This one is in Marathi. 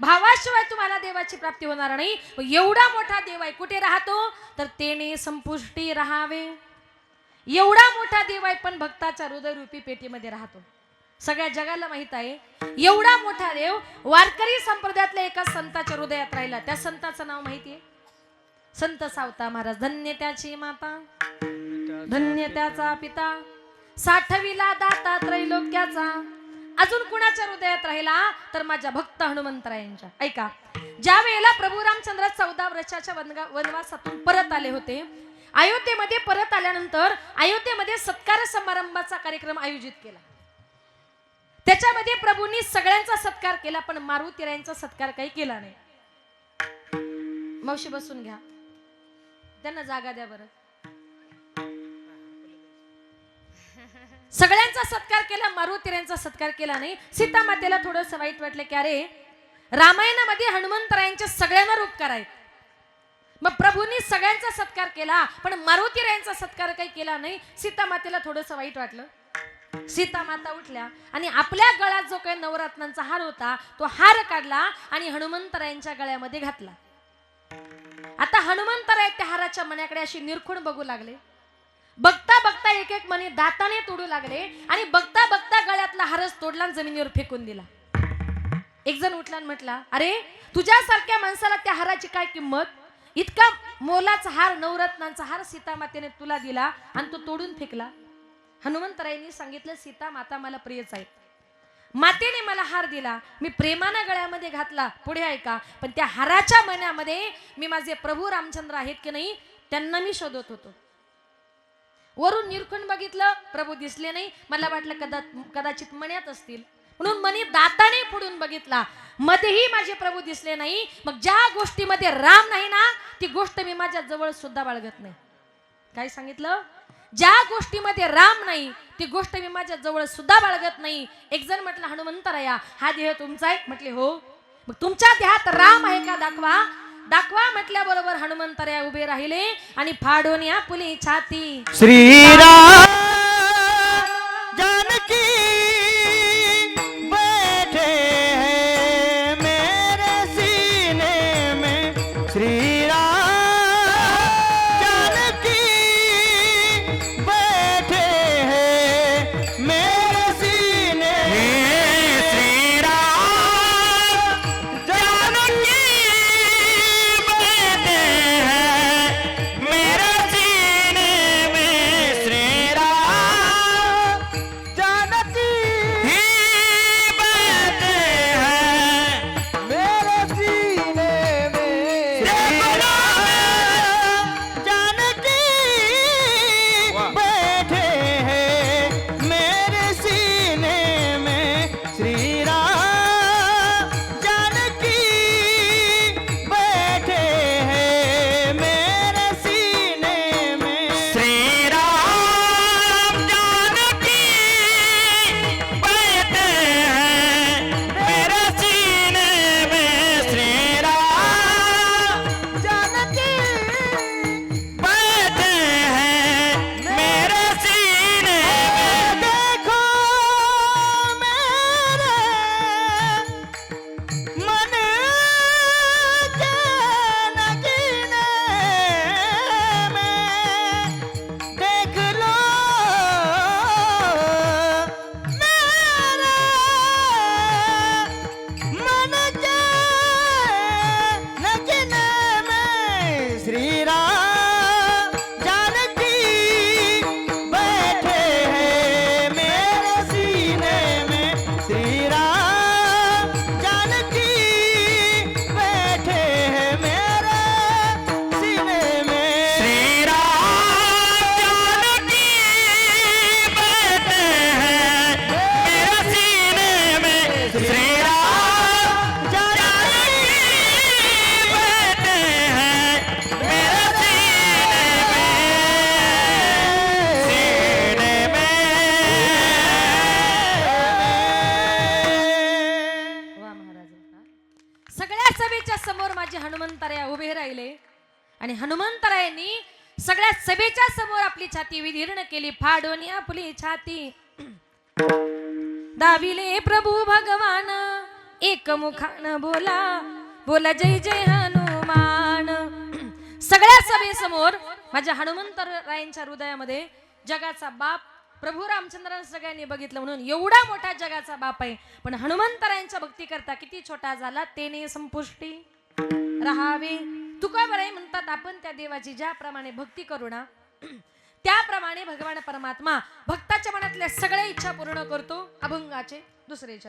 भावाशिवाय तुम्हाला देवाची प्राप्ती होणार नाही. एवढा मोठा देव आहे. कुठे राहतो? तर तेने संपुष्टी राहावे. एवढा मोठा देव आहे पण भक्ताच्या हृदयरूपी पेटीमध्ये राहतो. सगळ्या जगाला माहीत आहे. एवढा मोठा देव वारकरी संप्रदायातल्या एका संताच्या हृदयात राहिला. त्या संताचं नाव माहितीये? संत सावता महाराज. धन्य त्याची माता. धन्य त्याचा पिता. साठविला दाता त्रैलोक्याचा अजून कुणाच्या हृदयात राहिला? तर माझ्या भक्त हनुमंतरायांच्या. ऐका. ज्या वेळेला प्रभू रामचंद्र चौदा वर्षाच्या वनवासातून परत आले होते अयोध्येमध्ये परत आल्यानंतर अयोध्येमध्ये सत्कार समारंभाचा कार्यक्रम आयोजित केला. त्याच्यामध्ये प्रभूंनी सगळ्यांचा सत्कार केला पण मारुतीरायांचा सत्कार काही केला नाही. मावशी बसून घ्या. त्यांना जागा द्या बरं. सगळ्यांचा सत्कार केला मारुतीऱ्यांचा सत्कार केला नाही. सीता मातेला थोडंसं वाईट वाटलं की अरे रामायणामध्ये हनुमंतरायांच्या सगळ्यांवर उपकार आहेत. मग प्रभूंनी सगळ्यांचा सत्कार केला पण मारुतीरायांचा सत्कार काही केला नाही. सीता मातेला थोडंसं वाईट वाटलं. सीता माता उठल्या आणि आपल्या गळ्यात जो काही नवरत्नांचा हार होता तो हार काढला आणि हनुमंतरायांच्या गळ्यामध्ये घातला. आता हनुमंतराय त्या हाराच्या मण्याकडे अशी निरखून बघू लागले. बघता बघता एक एक मणी दाताने तोडू लागले आणि बघता बघता गळ्यातला हारच तोडला आणि जमिनीवर फेकून दिला. एक जण उठला म्हटला अरे तुझ्यासारख्या माणसाला त्या हाराची काय किंमत? इतका मोलाचा हार नवरत्नांचा हार सीतामातेने तुला दिला आणि तो तोडून फेकला. हनुमंतरायांनी सांगितलं सीता माता मला प्रियच आहे मातेने मला हार दिला. मी प्रेमानं गळ्यामध्ये घातला. पुढे ऐका पण त्या हाराच्या मनामध्ये मी माझे प्रभू रामचंद्र आहेत की नाही त्यांना मी शोधत होतो. वरून निरखून बघितलं प्रभू दिसले नाही. मला वाटलं कदा कदाचित मण्यात असतील. म्हणून मनी दाताने फुडून बघितला. मध्येही माझे प्रभू दिसले नाही. मग ज्या गोष्टीमध्ये राम नाही ना ती गोष्ट मी माझ्या जवळ सुद्धा बाळगत नाही. काय सांगितलं? ज्या गोष्टीमध्ये राम नाही ती गोष्ट मी माझ्या जवळ सुद्धा बाळगत नाही. एक जण म्हटलं हनुमंतराया हा देह तुमचा आहे. म्हटले हो. मग तुमच्या देहात राम आहे का? दाखवा. दाखवा म्हटल्याबरोबर हनुमंतऱ्या उभे राहिले आणि फाडून या पुली छाती. श्रीराम! हनुमंतराया उभे राहिले. आणि हनुमंतरायांनी सगळ्या सभेच्या समोर आपली छाती विदीर्ण केली. फाडून आपली छाती. दाविले प्रभू भगवान एक मुखान बोला. बोला जय जय हनुमान. सगळ्या सभेसमोर माझ्या हनुमंतरायांच्या हृदयामध्ये जगाचा बाप प्रभू रामचंद्रांना सगळ्यांनी बघितलं म्हणून एवढा मोठा जगाचा बाप आहे. पण हनुमंतरायांच्या भक्ती करता किती छोटा झाला तेने संपुष्टी. राहावे. तुका बरे म्हणतात आपण त्या देवाची ज्याप्रमाणे भक्ती करू ना त्याप्रमाणे भगवान परमात्मा भक्ताच्या मनातल्या सगळ्या इच्छा पूर्ण करतो अभंगाचे दुसरे चरण.